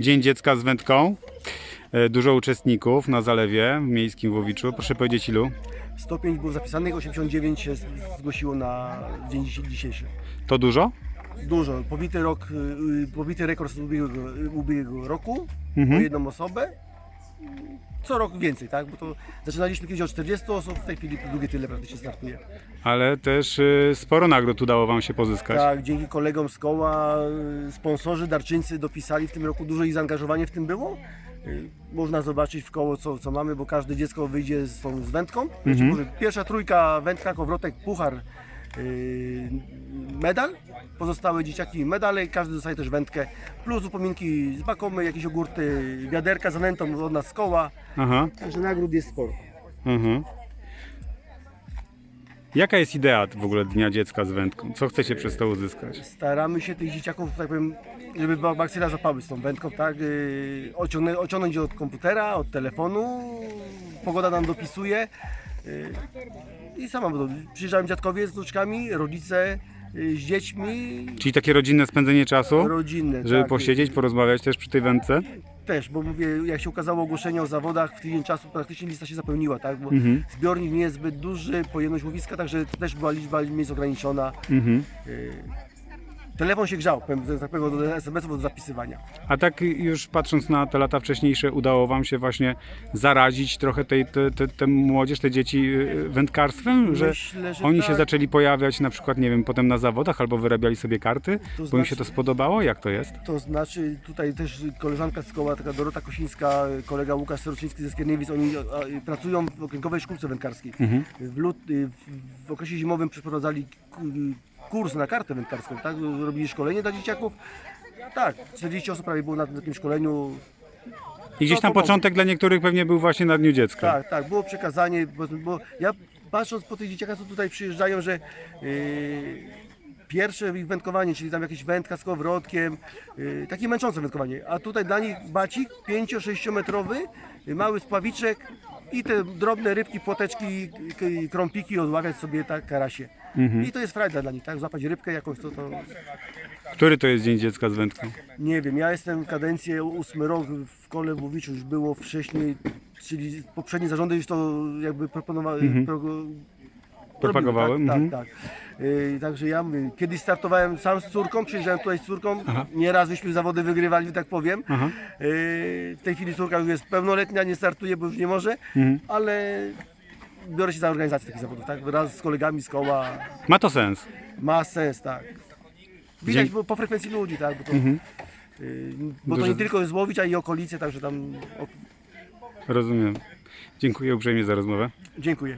Dzień Dziecka z Wędką. E, Dużo uczestników na zalewie miejskim w Łowiczu. Proszę powiedzieć ilu? 105 było zapisanych, 89 się zgłosiło na dzień dzisiejszy. To dużo? Dużo. Pobity, rok, y, y, pobity rekord z ubiegłego, y, ubiegłego roku Mhm. o jedną osobę. Co rok więcej, tak? Bo to zaczynaliśmy kiedyś od 40 osób, w tej chwili drugie tyle praktycznie startuje. Ale też e, sporo nagród udało Wam się pozyskać. Tak, dzięki kolegom z koła, y, sponsorzy, darczyńcy dopisali w tym roku, dużo ich zaangażowanie w tym było. Y, Można zobaczyć w koło, co, co mamy, bo każde dziecko wyjdzie z tą z wędką. Znaczy, może pierwsza trójka, wędka, kowrotek, puchar, y, medal. Pozostałe dzieciaki medale, każdy dostaje też wędkę. Plus upominki z bakomy, jakieś ogórty, wiaderka z anentą od nas z koła. Aha. Także nagród jest sporo. Mhm. Jaka jest idea w ogóle Dnia Dziecka z Wędką? Co chcecie przez to uzyskać? staramy się tych dzieciaków, tak powiem, żeby ba- bakcyla zapały z tą wędką, tak? Yy, ociągnę, ociągnąć je od komputera, od telefonu, pogoda nam dopisuje. Yy, I sama będą. Przyjeżdżają dziadkowie z wnuczkami, rodzice z dziećmi, Czyli takie rodzinne spędzenie czasu? rodzinne. Żeby tak. posiedzieć, porozmawiać też przy tej wędce? Też, bo mówię, jak się ukazało ogłoszenie o zawodach, w tydzień czasu praktycznie lista się zapełniła, tak? Bo Mhm. zbiornik nie jest zbyt duży, pojemność łowiska, także też była liczba miejsc ograniczona. Mhm. Yy, Telefon się grzał, powiem, tak powiem, do SMS-ów do zapisywania. A tak już patrząc na te lata wcześniejsze, udało Wam się właśnie zarazić trochę tej, te, te, te młodzież, te dzieci y, wędkarstwem? Że Myślę, że oni tak. się zaczęli pojawiać na przykład, nie wiem, potem na zawodach albo wyrabiali sobie karty? To Bo im się to znaczy- spodobało? Jak to jest? To znaczy tutaj też koleżanka z koła, taka Dorota Kosińska, kolega Łukasz Soroczyński ze Skierniewic, oni pracują w okręgowej szkółce wędkarskiej. Mhm. W, lut, w, w okresie zimowym przeprowadzali kurs na kartę wędkarską, tak? Robili szkolenie dla dzieciaków. Tak, 40 osób prawie było na takim szkoleniu. I gdzieś No, tam pomogło. początek dla niektórych pewnie był właśnie na Dniu Dziecka. Tak, tak, było przekazanie, bo, bo ja patrząc po tych dzieciakach, co tutaj przyjeżdżają, że yy, pierwsze ich wędkowanie, czyli tam jakieś wędka z kowrotkiem, yy, takie męczące wędkowanie, a tutaj dla nich bacik 5-6 metrowy, yy, mały spławiczek i te drobne rybki, płoteczki, k- krąpiki odławiać sobie tak karasie. I to jest frajda dla nich, tak? Złapać rybkę jakąś, to, to Który to jest Dzień Dziecka z Wędką? nie wiem, ja jestem kadencję ósmy rok w kole w Łowiczu, już było wcześniej, czyli poprzednie zarządy już to jakby proponowały, pro, Propagowały? robiły, Mhm. Tak, tak. Yy, także ja mówię, kiedyś startowałem sam z córką, przyjeżdżałem tutaj z córką, Aha. nieraz żeśmy zawody wygrywali, że tak powiem. Yy, w tej chwili córka już jest pełnoletnia, nie startuje, bo już nie może, Mhm. ale biorę się za organizację takich zawodów, tak? Raz z kolegami z koła, Ma to sens. ma sens, tak. Widać bo po frekwencji ludzi, tak? Bo to, Mhm. yy, bo to nie tylko złowić, a i okolice, także tam... Rozumiem. Dziękuję uprzejmie za rozmowę. dziękuję.